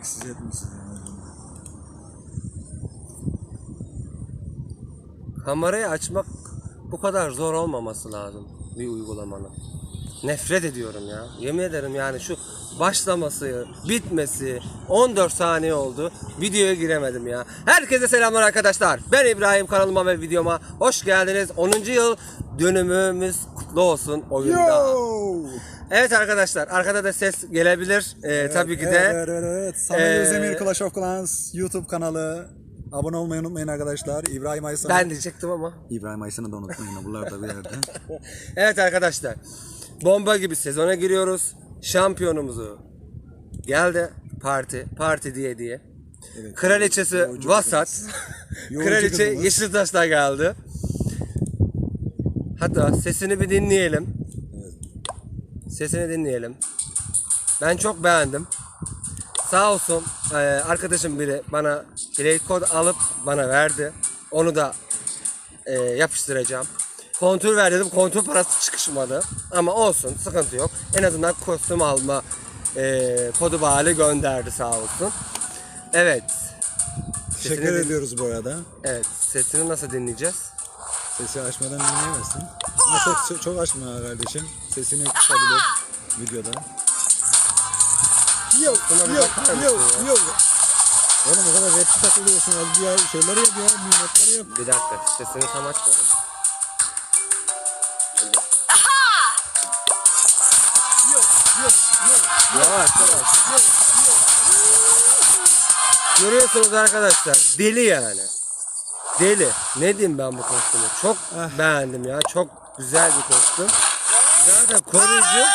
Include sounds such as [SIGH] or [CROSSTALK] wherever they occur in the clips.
renksiz etmişsin. Kamerayı açmak bu kadar zor olmaması lazım bir uygulamanın. Nefret ediyorum ya. Yemin ederim yani şu başlaması, bitmesi 14 saniye oldu. Videoya giremedim ya. Herkese selamlar arkadaşlar. Ben İbrahim kanalıma ve videoma hoş geldiniz. 10. yıl dönümümüz kutlu olsun oyunda. Yo! Evet arkadaşlar arkada da ses gelebilir. Ee, tabii ki Evet, de. evet, evet, evet. Samet Ee, Özdemir Clash of Clans YouTube kanalı. Abone olmayı unutmayın arkadaşlar. İbrahim Aysan. Ben diyecektim ama. İbrahim Aysan'ı da unutmayın. Bunlar da bir yerde. [LAUGHS] Evet arkadaşlar. Bomba gibi sezona giriyoruz. Şampiyonumuzu geldi parti parti diye diye. Evet. Kraliçesi Yolcu Vasat. [LAUGHS] Yolcu Kraliçe kızımız. Yeşiltaş'ta geldi. Hatta sesini bir dinleyelim. Sesini dinleyelim. Ben çok beğendim. Sağ olsun eee, arkadaşım biri bana play kod alıp bana verdi. Onu da eee, yapıştıracağım. Kontür ver dedim. Kontür parası çıkışmadı. Ama olsun sıkıntı yok. En azından kostüm alma eee, kodu bağlı gönderdi sağ olsun. Evet. Teşekkür Sesini din- ediyoruz bu arada. Evet. Sesini nasıl dinleyeceğiz? Sesi açmadan dinleyemezsin. Ama çok, çok açma kardeşim. Sesini kısabilir videoda. Yok, yok, yok, ya? yok. Oğlum o kadar rapçi takılıyorsun. Az bir ya- şeyler yap ya, minnetleri yap. Bir dakika. Sesini tam açmadım. Yok, yok, yok. Yavaş yavaş. Görüyorsunuz arkadaşlar deli yani. Deli. Ne diyeyim ben bu kostümü? Çok Ah. beğendim ya. Çok güzel bir kostüm. Zaten koruyucu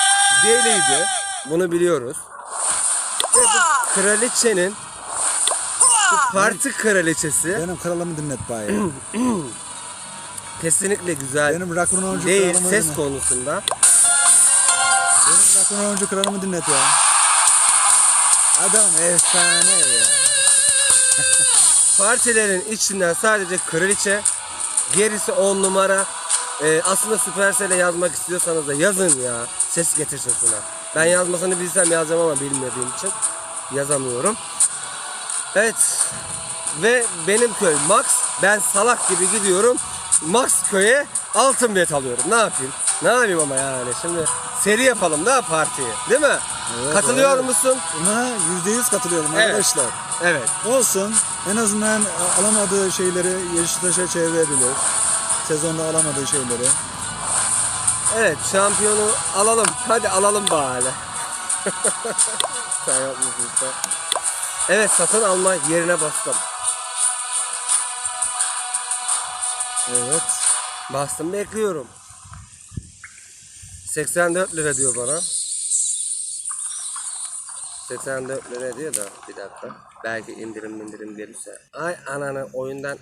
deliydi. Bunu biliyoruz. Ve bu kraliçenin bu parti kraliçesi Benim kralımı dinlet bari. [CLEARS THROAT] kesinlikle güzel Benim rock'n'rollcu değil kralımı ses dinlet. konusunda. Benim rock'n'rollcu kralımı dinlet ya. Adam efsane ya. Partilerin içinden sadece kraliçe, gerisi 10 numara. Ee, aslında Supercell'e yazmak istiyorsanız da yazın ya. Ses getirsin şuna. Ben yazmasını bilsem yazacağım ama bilmediğim için yazamıyorum. Evet. Ve benim köy Max. Ben salak gibi gidiyorum. Max köye altın bet alıyorum. Ne yapayım? Ne yapayım ama yani. Şimdi seri yapalım da partiyi. Değil mi? Evet, Katılıyor evet. musun? Buna %100 katılıyorum Evet. arkadaşlar. Evet. Olsun. En azından alamadığı şeyleri Yeşiltaş'a çevirebilir. Sezonda alamadığı şeyleri. Evet şampiyonu alalım. Hadi alalım bari. Sen yapmışsın sen. Evet satın alma yerine bastım. Evet. Bastım bekliyorum. 84 lira diyor bana. 84 lira diyor da bir dakika. Belki indirim indirim gelirse. Ay ananı oyundan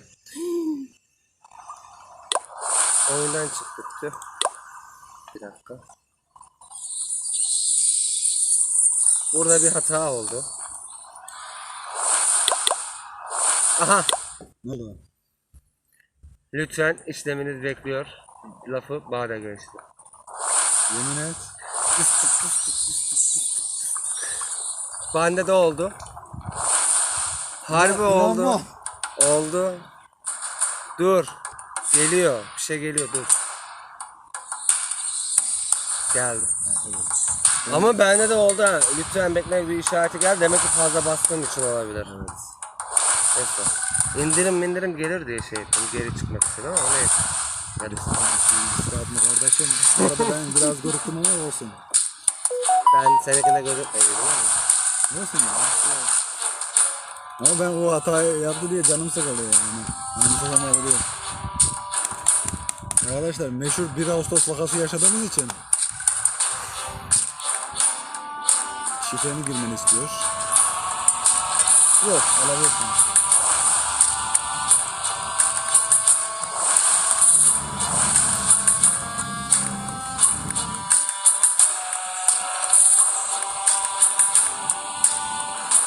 oyundan çıktık tüh. Bir dakika. Burada bir hata oldu. Aha Ne oldu? lütfen işleminiz bekliyor. Lafı bağda geçti. Yemin et. Bende de oldu. Harbi oldu. Oldu. Dur. Geliyor. Bir şey geliyor. Dur. Geldi. Ama bende de oldu ha. Lütfen bekle bir işareti geldi. Demek ki fazla bastığım için olabilir. Evet. Neyse. İndirim indirim gelir diye şey ettim. Geri çıkmak için ama neyse. Hadi. Yapma kardeşim. Ben biraz korktum ama olsun. Ben seninkine gözükmeyeyim ama. Olsun ya. Ama ben o hatayı yaptı diye canım sıkılıyor yani. Canım sıkılmayabiliyor. Arkadaşlar meşhur 1 Ağustos vakası yaşadığımız için şifreni girmeni istiyor. Yok alabilirsin.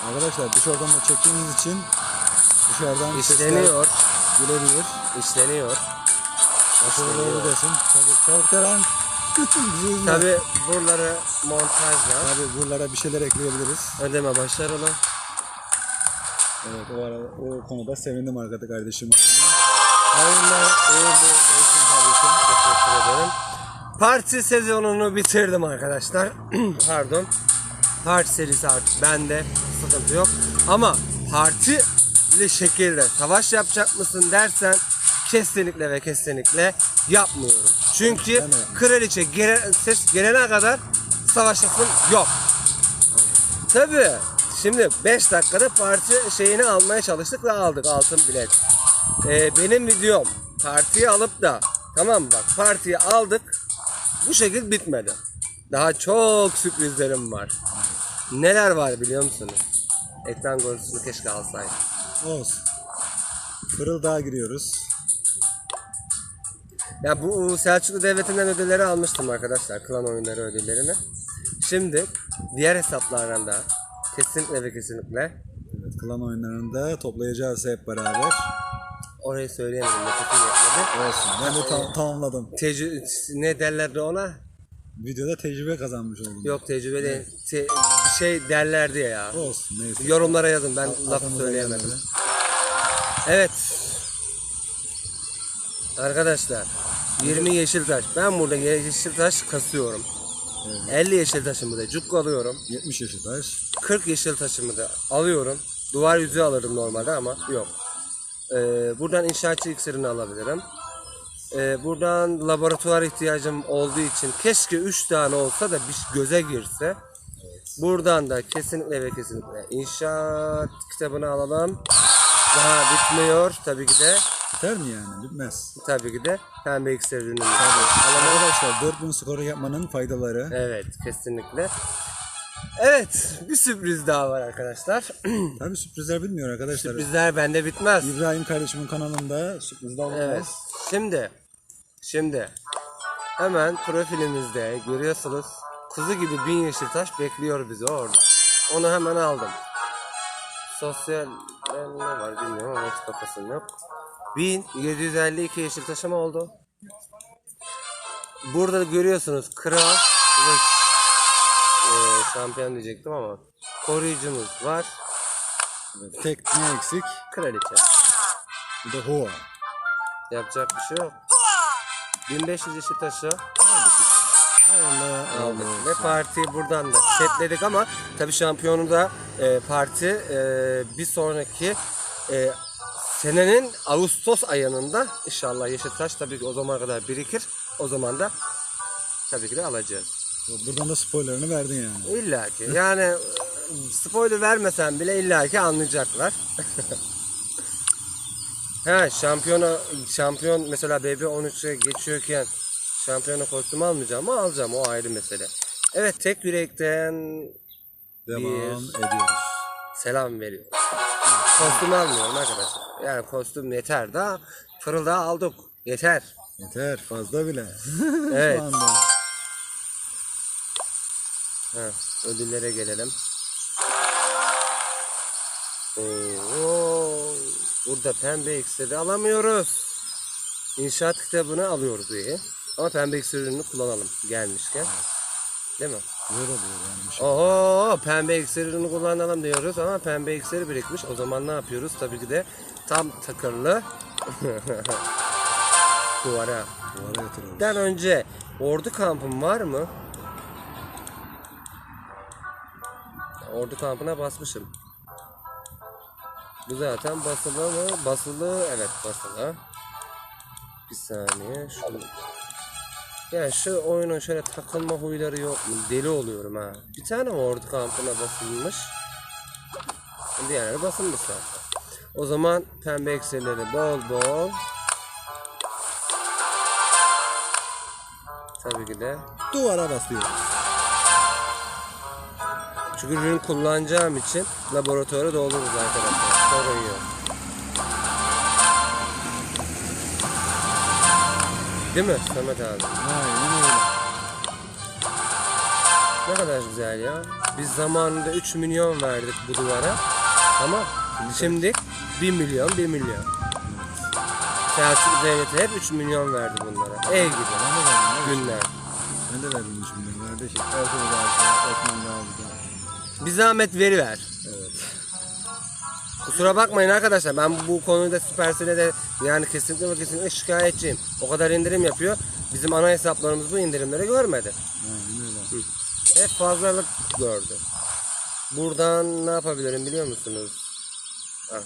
Arkadaşlar dışarıdan da çektiğimiz için dışarıdan sesler İşleniyor. gelebilir. Başarılı desin. Tabii üzme. Tabi buraları montajla Tabii buralara bir şeyler ekleyebiliriz. ödeme başarılı. Evet o, ara, o konuda sevindim arkadaş kardeşim. Hayırlı uğurlu olsun kardeşim. Teşekkür ederim. Parti sezonunu bitirdim arkadaşlar. [CLEARS THROAT] Pardon. Parti serisi artık bende sıkıntı yok. Ama partili şekilde savaş yapacak mısın dersen kesinlikle ve kesinlikle yapmıyorum. Çünkü Ben de yapmıyorum. kraliçe gele, ses gelene kadar savaşasın yok. Tabii. Şimdi 5 dakikada parti şeyini almaya çalıştık ve aldık altın bilet. Ee, benim videom partiyi alıp da tamam bak partiyi aldık bu şekil bitmedi. Daha çok sürprizlerim var. Neler var biliyor musunuz? Ekran görüntüsünü keşke alsaydım. Olsun. Fırıldağa giriyoruz. Ya bu Selçuklu Devleti'nden ödülleri almıştım arkadaşlar. Klan oyunları ödüllerini. Şimdi diğer hesaplardan da kesinlikle ve kesinlikle Evet, klan oyunlarında toplayacağız hep beraber. orayı söyleyemedim. Nefesim yetmedi. Olsun. Ben de tam, tamamladım. Tecrü ne derlerdi ona? Videoda tecrübe kazanmış oldum. Yok tecrübe değil. Te- bir şey derlerdi ya. Olsun neyse. Yorumlara yazın ben laf Aklımıza söyleyemedim. gelmedi. Evet. Arkadaşlar 20 yeşil taş. Ben burada yeşil taş kasıyorum. Evet. 50 yeşil taşımı da cuk alıyorum. 70 yaşı taş. 40 yeşil taşımı da alıyorum. Duvar yüzüğü alırdım normalde ama yok. Ee, buradan inşaatçı iksirini alabilirim. Ee, buradan laboratuvar ihtiyacım olduğu için keşke 3 tane olsa da bir göze girse. Buradan da kesinlikle ve kesinlikle inşaat kitabını alalım. Daha bitmiyor tabii ki de. Biter mi yani? Bitmez. Tabii ki de pembe iksir ürünü. Arkadaşlar 4000 skoru yapmanın faydaları. Evet kesinlikle. Evet bir sürpriz daha var arkadaşlar. [CLEARS THROAT] Tabii sürprizler bilmiyor arkadaşlar. Sürprizler bende bitmez. İbrahim kardeşimin kanalında sürprizler olmaz. Evet. Şimdi şimdi hemen profilimizde görüyorsunuz kuzu gibi bin yeşil taş bekliyor bizi orada. Onu hemen aldım. Sosyal ne var bilmiyorum ama hiç kafasım yok. 1752 yeşil taşım oldu. Burada görüyorsunuz kral ve eee, şampiyon diyecektim ama koruyucumuz var. Evet, Tek ne eksik? Kraliçe. Bir de Hoa. Yapacak bir şey yok. 1500 yeşil taşı Allah aldık. Ve partiyi buradan da setledik ama tabi şampiyonu da e, parti e, bir sonraki e, senenin Ağustos ayında inşallah yeşil taş tabii ki o zamana kadar birikir. O zaman da tabii ki de alacağız. Buradan da spoilerını verdin yani. İlla ki. Yani spoiler vermesen bile illa ki anlayacaklar. [LAUGHS] He şampiyona şampiyon mesela BB13'e geçiyorken şampiyona kostüm almayacağım ama alacağım o ayrı mesele. Evet tek yürekten Devam Bir. ediyoruz. selam veriyorum. Kostüm almıyorum arkadaşlar. Yani kostüm yeter daha fırıldağı aldık. Yeter. Yeter fazla bile. [LAUGHS] Evet. Şu anda. Ha, ödüllere gelelim. Oo, burada pembe iksiri alamıyoruz. İnşaat kitabını alıyoruz iyi. Ama pembe iksirini kullanalım gelmişken. Değil mi? Zor oluyor yani. şey. Oho pembe iksirini kullanalım diyoruz ama pembe iksiri birikmiş. O zaman ne yapıyoruz? Tabii ki de tam takırlı [LAUGHS] duvara. Duvara yatırıyoruz. Den önce ordu kampım var mı? Ordu kampına basmışım. Bu zaten basılı mı? Basılı, evet basılı. Bir saniye. Şunu. Ya şu oyunun şöyle takılma huyları yok mu? Deli oluyorum ha. Bir tane ordu kampına basılmış? Diğerleri basılmış zaten. O zaman pembe ekserleri bol bol. Tabii ki de. Duvara basıyoruz. Çünkü ürün kullanacağım için laboratuvara doldururuz arkadaşlar. Sorun yok. Değil mi Samet abi? Aynen öyle. Ne kadar güzel ya. Biz zamanında 3 milyon verdik bu duvara. Ama şimdi 1 milyon 1 milyon. Selçuk Devleti hep 3 milyon verdi bunlara. Ev gibi. Ben de verdim. evet. Günler. Ben de verdim şimdi kardeşim. Ortada da aldı. Osman da aldı. Bir zahmet veri ver. Evet. Kusura bakmayın arkadaşlar ben bu konuda Supercell'e de yani kesinlikle ve kesinlikle şikayetçiyim. O kadar indirim yapıyor. Bizim ana hesaplarımız bu indirimleri görmedi. Aynen öyle. Hep fazlalık gördü. Buradan ne yapabilirim biliyor musunuz? Ah,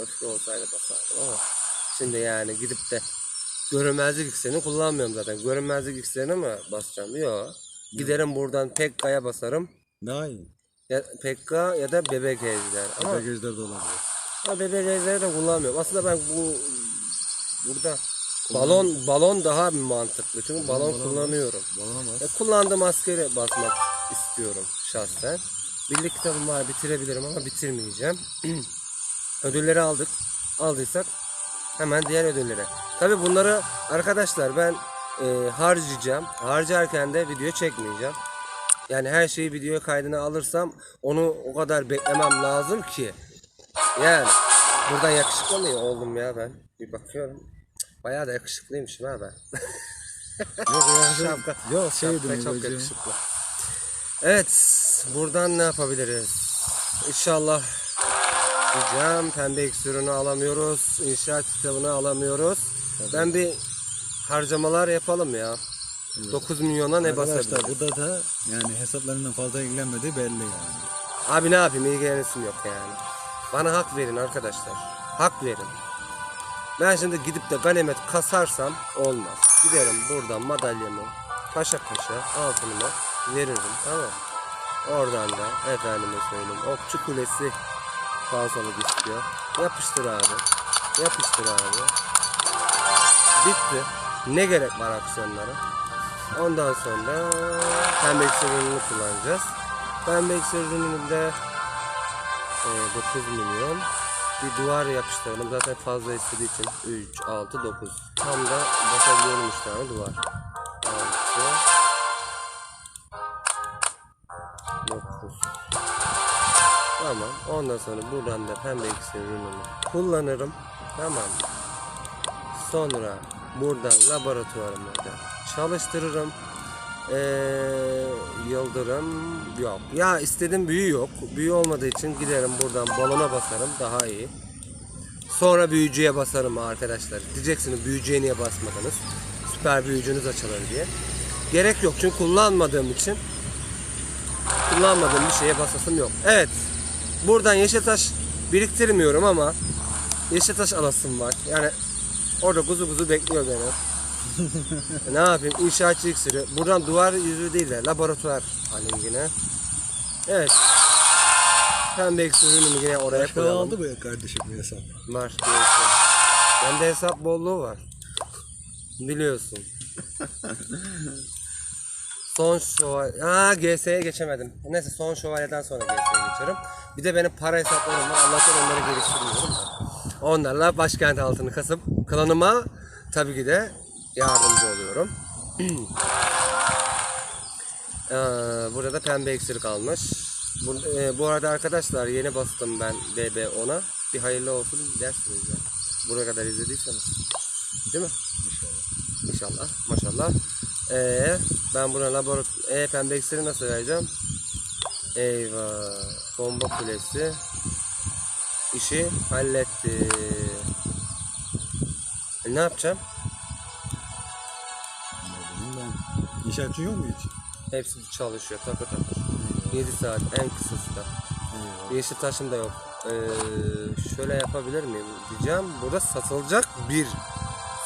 öfke olsaydı basardım ama şimdi yani gidip de görünmezlik iksirini kullanmıyorum zaten. Görünmezlik iksirini mi basacağım? Yok. Giderim buradan Pekka'ya basarım. Daha iyi. Ya Pekka ya da bebek ejder. Ama Bagajlar da olabilir. Ha bebek ejderi de kullanmıyorum. Aslında ben bu burada balon balon daha mantıklı. Çünkü balon kullanıyorum. Bağlamaz. E, kullandığım askeri basmak istiyorum şahsen. Birlik kitabım var bitirebilirim ama bitirmeyeceğim. [CLEARS THROAT] Ödülleri aldık. Aldıysak hemen diğer ödüllere. Tabi bunları arkadaşlar ben e, harcayacağım. Harcarken de video çekmeyeceğim. Yani her şeyi video kaydına alırsam onu o kadar beklemem lazım ki. Yani buradan yakışıklı mı oldum ya ben? Bir bakıyorum. Bayağı da yakışıklıymışım ha ben. Yok ya. [LAUGHS] Şapka. Yok şey Şapka çok hocam. yakışıklı. Evet, buradan ne yapabiliriz? İnşallah diyeceğim. Pembe iksirini alamıyoruz. İnşaat kitabını alamıyoruz. Ben bir harcamalar yapalım ya. 9 milyona ne basabiliriz? Arkadaşlar burada da yani hesaplarından fazla ilgilenmediği belli yani. Abi ne yapayım ilgilenesim yok yani. Bana hak verin arkadaşlar. Hak verin. Ben şimdi gidip de ganimet kasarsam olmaz. Giderim buradan madalyamı paşa paşa altınıma veririm tamam. Oradan da efendime söyleyeyim okçu kulesi fazlalık istiyor. Yapıştır abi. Yapıştır abi. Bitti. Ne gerek var aksiyonlara? Ondan sonra pembe iksir kullanacağız. Pembe iksir ürününde e, 9 milyon. Bir duvar yapıştıralım. Zaten fazla istediği için 3, 6, 9. Tam da basabiliyorum 3 tane duvar. 6, 9. Tamam. Ondan sonra buradan da pembe iksir kullanırım. Tamam. Sonra buradan laboratuvarımda çalıştırırım. Ee, yıldırım yok. Ya istediğim büyü yok. Büyü olmadığı için giderim buradan balona basarım daha iyi. Sonra büyücüye basarım arkadaşlar. Diyeceksiniz büyücüye niye basmadınız? Süper büyücünüz açılır diye. Gerek yok çünkü kullanmadığım için kullanmadığım bir şeye basasım yok. Evet. Buradan yeşil taş biriktirmiyorum ama yeşil taş alasım var. Yani orada kuzu kuzu bekliyor beni. Ne yapayım? İnşaatçı iksiri. Buradan duvar yüzü değil de laboratuvar alayım yine. Evet. Pembe ürünümü yine oraya Başka koyalım. aldı bu ya kardeşim bu hesap. Var. diyorsun. Bende hesap bolluğu var. Biliyorsun. son şövalye... Aa GS'ye geçemedim. Neyse son şövalyeden sonra GS'ye geçerim. Bir de benim para hesaplarım var. Allah'tan onları geliştirmiyorum da. Onlarla başkent altını kasıp klanıma tabii ki de yardımcı oluyorum. [CLEARS THROAT] Ee, burada da pembe iksir kalmış. Bu, e, bu arada arkadaşlar yeni bastım ben BB10'a. Bir hayırlı olsun dersiniz ya. Buraya kadar izlediyseniz. Değil mi? İnşallah. İnşallah. Maşallah. Ee, ben buna laboratuvar... E, pembe iksiri nasıl vereceğim? Eyvah. Bomba kulesi. işi halletti. E, ne yapacağım? İnşaatçı yok mu hiç? Hepsi çalışıyor takır takır. 7 saat en kısası da. Eyvallah. Yeşil taşım da yok. Ee, şöyle yapabilir miyim diyeceğim. Burada satılacak bir.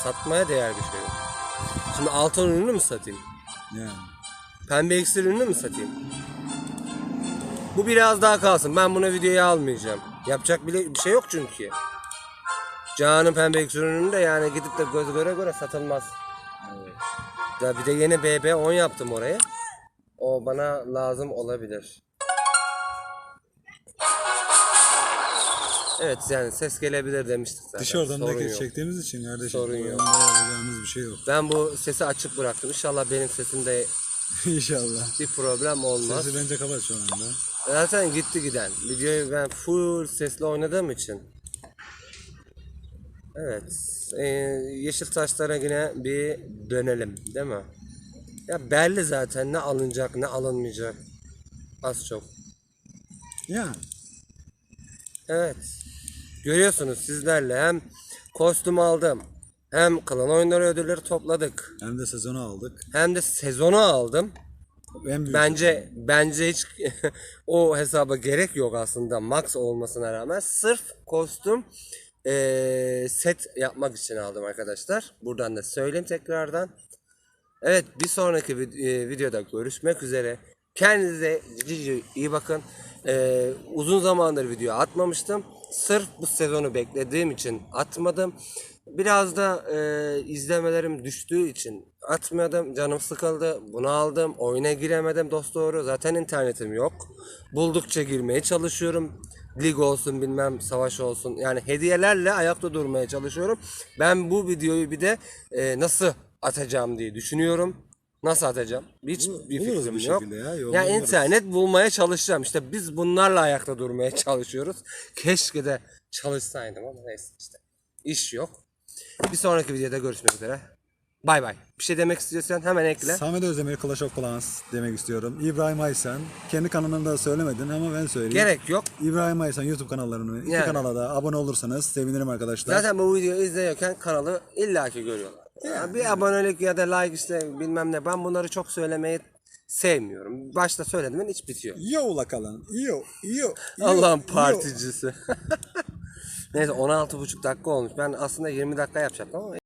Satmaya değer bir şey yok. Şimdi altın ürünü mü satayım? Yani. Pembe iksir ürünü mü satayım? Bu biraz daha kalsın. Ben bunu videoya almayacağım. Yapacak bile bir şey yok çünkü. Can'ın pembe iksir ürünü de yani gidip de göz göre göre satılmaz. Ya bir de yeni BB10 yaptım oraya. O bana lazım olabilir. Evet yani ses gelebilir demiştik zaten. Dışarıdan da Sorun yok. çektiğimiz için kardeşim. Sorun yok. yapacağımız bir şey yok. Ben bu sesi açık bıraktım. İnşallah benim sesimde [LAUGHS] İnşallah. bir problem olmaz. Sesi bence kapat şu anda. Zaten gitti giden. Videoyu ben full sesle oynadığım için. Evet. Ee, yeşil taşlara yine bir dönelim değil mi? Ya belli zaten ne alınacak ne alınmayacak. Az çok. Yani. Evet. Görüyorsunuz sizlerle hem kostüm aldım. Hem klan oyunları ödülleri topladık. Hem de sezonu aldık. Hem de sezonu aldım. En büyük Bence bence hiç [LAUGHS] o hesaba gerek yok aslında max olmasına rağmen sırf kostüm eee, set yapmak için aldım arkadaşlar. Buradan da söyleyeyim tekrardan. Evet bir sonraki e, videoda görüşmek üzere. Kendinize iyi bakın. Eee, uzun zamandır video atmamıştım. Sırf bu sezonu beklediğim için atmadım. Biraz da eee, izlemelerim düştüğü için atmadım. Canım sıkıldı. Bunu aldım. Oyuna giremedim dost doğru. Zaten internetim yok. Buldukça girmeye çalışıyorum. Lig olsun bilmem savaş olsun. Yani hediyelerle ayakta durmaya çalışıyorum. Ben bu videoyu bir de eee, nasıl atacağım diye düşünüyorum. Nasıl atacağım? Hiç bir buluruz fikrim bir yok. ya, Ya, buluruz. internet bulmaya çalışacağım. İşte biz bunlarla ayakta durmaya [LAUGHS] çalışıyoruz. Keşke de çalışsaydım ama neyse işte. İş yok. Bir sonraki videoda görüşmek üzere. Bay bay. Bir şey demek istiyorsan hemen ekle. Samet Özdemir Clash of Clans demek istiyorum. İbrahim Aysen. Kendi kanalında söylemedin ama ben söyleyeyim. Gerek yok. İbrahim Aysen YouTube kanallarını iki Yani. kanala da abone olursanız sevinirim arkadaşlar. Zaten bu videoyu izliyorken kanalı illaki görüyorlar. Ya bir abonelik ya da like işte bilmem ne. Ben bunları çok söylemeyi sevmiyorum. Başta söyledim ben hiç bitiyor. Yo'la kalın. Yo, yo, yo, Allah'ın yo. particisi. [LAUGHS] Neyse 16,5 dakika olmuş. Ben aslında 20 dakika yapacaktım ama